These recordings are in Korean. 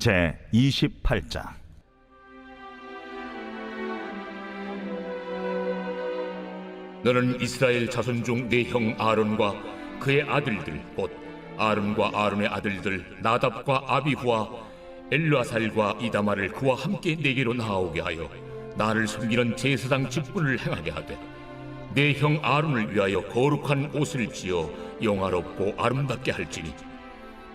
제 28장 너는 이스라엘 자손 중 네 형 아론과 그의 아들들 곧 아론과 아론의 아들들 나답과 아비후와 엘르아살과 이다마를 그와 함께 내게로 나오게 하여 나를 섬기는 제사장 직분을 행하게 하되 내형 아론을 위하여 거룩한 옷을 지어 영화롭고 아름답게 할지니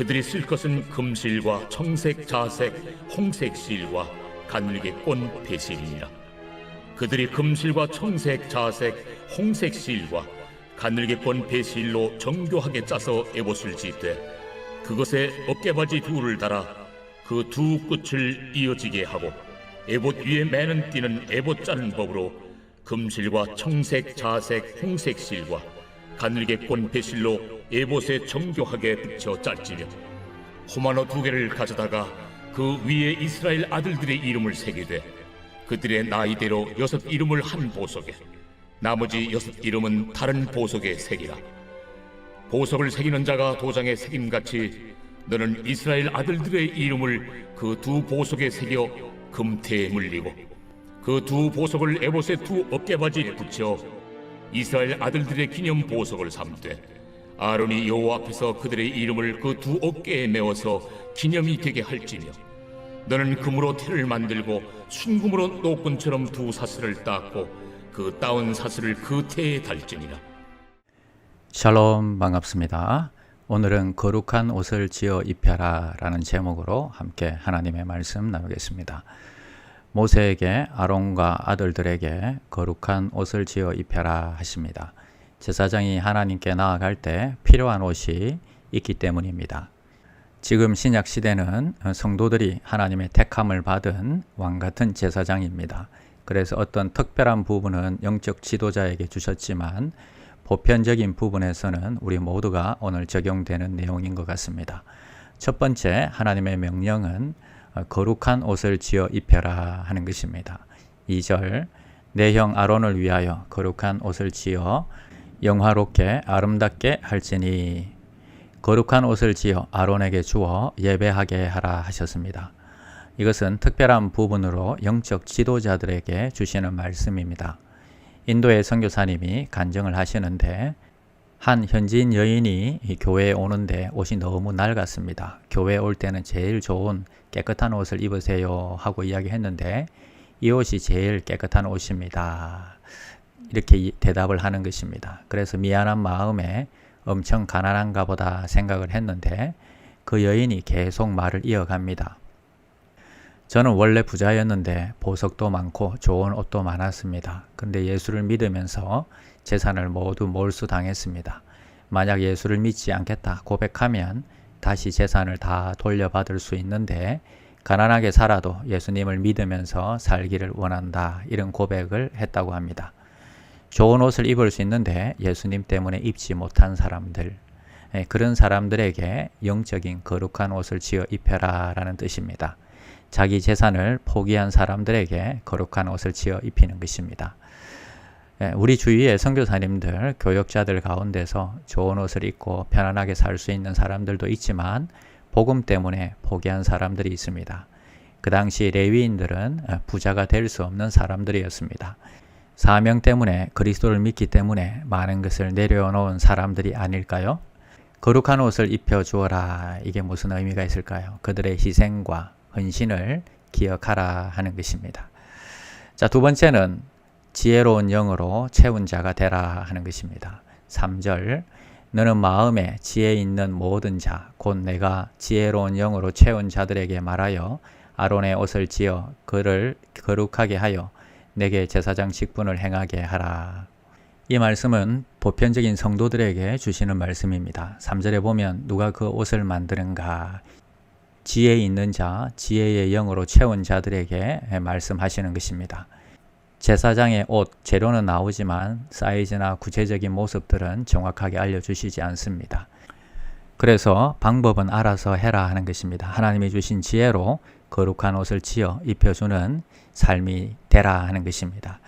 그들이 쓸 것은 금실과 청색, 자색, 홍색 실과 가늘게 꼰 배실이니라. 그들이 금실과 청색, 자색, 홍색 실과 가늘게 꼰 배실로 정교하게 짜서 에봇을 짓되 그것에 어깨바지 둘을 달아 그 두 끝을 이어지게 하고 에봇 위에 매는 띠는 에봇 짜는 법으로 금실과 청색, 자색, 홍색 실과 가늘게 꼰 배실로 에봇에 정교하게 붙여 짤지며 호마노 두 개를 가져다가 그 위에 이스라엘 아들들의 이름을 새기되 그들의 나이대로 여섯 이름을 한 보석에 나머지 여섯 이름은 다른 보석에 새기라. 보석을 새기는 자가 도장에 새김같이 너는 이스라엘 아들들의 이름을 그 두 보석에 새겨 금태에 물리고 그 두 보석을 에봇의 두 어깨바지에 붙여 이스라엘 아들들의 기념 보석을 삼되 아론이 여호와 앞에서 그들의 이름을 그 두 어깨에 메어서 기념이 되게 할지며 너는 금으로 태를 만들고 순금으로 노끈처럼 두 사슬을 닦고 그 따온 사슬을 그 태에 달지니라 샬롬 반갑습니다. 오늘은 거룩한 옷을 지어 입혀라 라는 제목으로 함께 하나님의 말씀 나누겠습니다. 모세에게 아론과 아들들에게 거룩한 옷을 지어 입혀라 하십니다. 제사장이 하나님께 나아갈 때 필요한 옷이 있기 때문입니다. 지금 신약 시대는 성도들이 하나님의 택함을 받은 왕 같은 제사장입니다. 그래서 어떤 특별한 부분은 영적 지도자에게 주셨지만 보편적인 부분에서는 우리 모두가 오늘 적용되는 내용인 것 같습니다. 첫 번째 하나님의 명령은 거룩한 옷을 지어 입혀라 하는 것입니다. 2절 내 형 아론을 위하여 거룩한 옷을 지어 영화롭게 아름답게 할지니 거룩한 옷을 지어 아론에게 주어 예배하게 하라 하셨습니다. 이것은 특별한 부분으로 영적 지도자들에게 주시는 말씀입니다. 인도의 선교사님이 간증을 하시는데 한 현지인 여인이 교회에 오는데 옷이 너무 낡았습니다. 교회에 올 때는 제일 좋은 깨끗한 옷을 입으세요 하고 이야기했는데 이 옷이 제일 깨끗한 옷입니다. 이렇게 대답을 하는 것입니다. 그래서 미안한 마음에 엄청 가난한가 보다 생각을 했는데 그 여인이 계속 말을 이어갑니다. 저는 원래 부자였는데 보석도 많고 좋은 옷도 많았습니다. 근데 예수를 믿으면서 재산을 모두 몰수당했습니다. 만약 예수를 믿지 않겠다 고백하면 다시 재산을 다 돌려받을 수 있는데 가난하게 살아도 예수님을 믿으면서 살기를 원한다. 이런 고백을 했다고 합니다. 좋은 옷을 입을 수 있는데 예수님 때문에 입지 못한 사람들, 예, 그런 사람들에게 영적인 거룩한 옷을 지어 입혀라 라는 뜻입니다. 자기 재산을 포기한 사람들에게 거룩한 옷을 지어 입히는 것입니다. 예, 우리 주위의 선교사님들, 교역자들 가운데서 좋은 옷을 입고 편안하게 살 수 있는 사람들도 있지만 복음 때문에 포기한 사람들이 있습니다. 그 당시 레위인들은 부자가 될 수 없는 사람들이었습니다. 사명 때문에 그리스도를 믿기 때문에 많은 것을 내려놓은 사람들이 아닐까요? 거룩한 옷을 입혀 주어라. 이게 무슨 의미가 있을까요? 그들의 희생과 헌신을 기억하라 하는 것입니다. 자, 두 번째는 지혜로운 영으로 채운 자가 되라 하는 것입니다. 3절 너는 마음에 지혜 있는 모든 자, 곧 내가 지혜로운 영으로 채운 자들에게 말하여 아론의 옷을 지어 그를 거룩하게 하여 내게 제사장 직분을 행하게 하라. 이 말씀은 보편적인 성도들에게 주시는 말씀입니다. 3절에 보면 누가 그 옷을 만드는가 지혜 있는 자, 지혜의 영으로 채운 자들에게 말씀하시는 것입니다. 제사장의 옷, 재료는 나오지만 사이즈나 구체적인 모습들은 정확하게 알려주시지 않습니다. 그래서 방법은 알아서 해라 하는 것입니다. 하나님이 주신 지혜로 거룩한 옷을 지어 입혀주는 삶이 되라 하는 것입니다.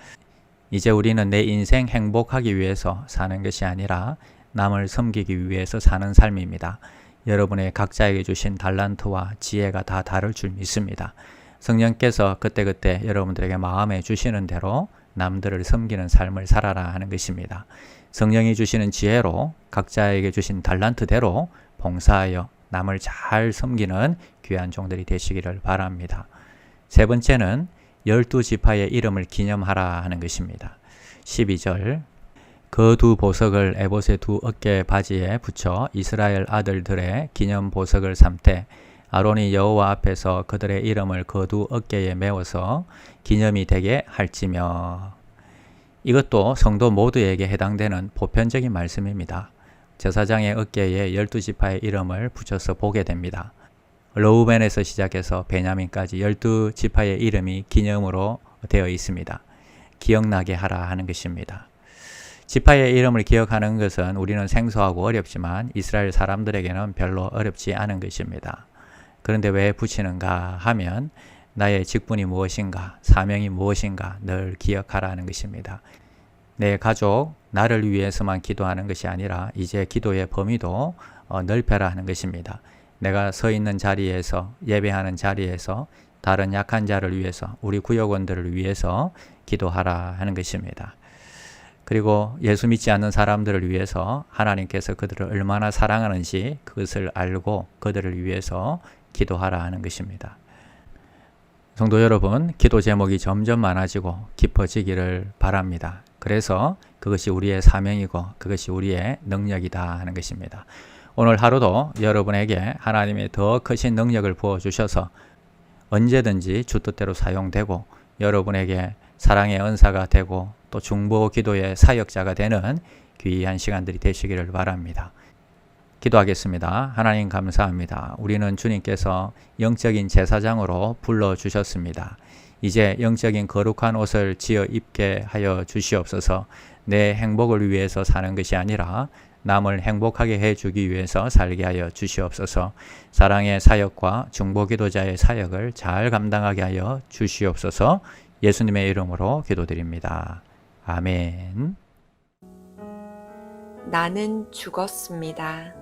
이제 우리는 내 인생 행복하기 위해서 사는 것이 아니라 남을 섬기기 위해서 사는 삶입니다. 여러분의 각자에게 주신 달란트와 지혜가 다 다를 줄 믿습니다. 성령께서 그때그때 여러분들에게 마음에 주시는 대로 남들을 섬기는 삶을 살아라 하는 것입니다. 성령이 주시는 지혜로 각자에게 주신 달란트대로 봉사하여 남을 잘 섬기는 귀한 종들이 되시기를 바랍니다. 세 번째는 열두 지파의 이름을 기념하라 하는 것입니다. 12절 그 두 보석을 에봇의 두 어깨 바지에 붙여 이스라엘 아들들의 기념 보석을 삼되 아론이 여호와 앞에서 그들의 이름을 그두 어깨에 메워서 기념이 되게 할지며 이것도 성도 모두에게 해당되는 보편적인 말씀입니다. 제사장의 어깨에 열두 지파의 이름을 붙여서 보게 됩니다. 러우벤에서 시작해서 베냐민까지 열두 지파의 이름이 기념으로 되어 있습니다. 기억나게 하라 하는 것입니다. 지파의 이름을 기억하는 것은 우리는 생소하고 어렵지만 이스라엘 사람들에게는 별로 어렵지 않은 것입니다. 그런데 왜 붙이는가 하면 나의 직분이 무엇인가, 사명이 무엇인가 늘 기억하라는 것입니다. 내 가족, 나를 위해서만 기도하는 것이 아니라 이제 기도의 범위도 어, 넓혀라 하는 것입니다. 내가 서 있는 자리에서 예배하는 자리에서 다른 약한 자를 위해서 우리 구역원들을 위해서 기도하라 하는 것입니다. 그리고 예수 믿지 않는 사람들을 위해서 하나님께서 그들을 얼마나 사랑하는지 그것을 알고 그들을 위해서 기도하라 하는 것입니다. 성도 여러분, 기도 제목이 점점 많아지고 깊어지기를 바랍니다. 그래서 그것이 우리의 사명이고 그것이 우리의 능력이다 하는 것입니다. 오늘 하루도 여러분에게 하나님의 더 크신 능력을 부어 주셔서 언제든지 주 뜻대로 사용되고 여러분에게 사랑의 은사가 되고 또 중보 기도의 사역자가 되는 귀한 시간들이 되시기를 바랍니다. 기도하겠습니다. 하나님 감사합니다. 우리는 주님께서 영적인 제사장으로 불러 주셨습니다. 이제 영적인 거룩한 옷을 지어 입게 하여 주시옵소서. 내 행복을 위해서 사는 것이 아니라 남을 행복하게 해 주기 위해서 살게 하여 주시옵소서. 사랑의 사역과 중보 기도자의 사역을 잘 감당하게 하여 주시옵소서. 예수님의 이름으로 기도드립니다. 아멘. 나는 죽었습니다.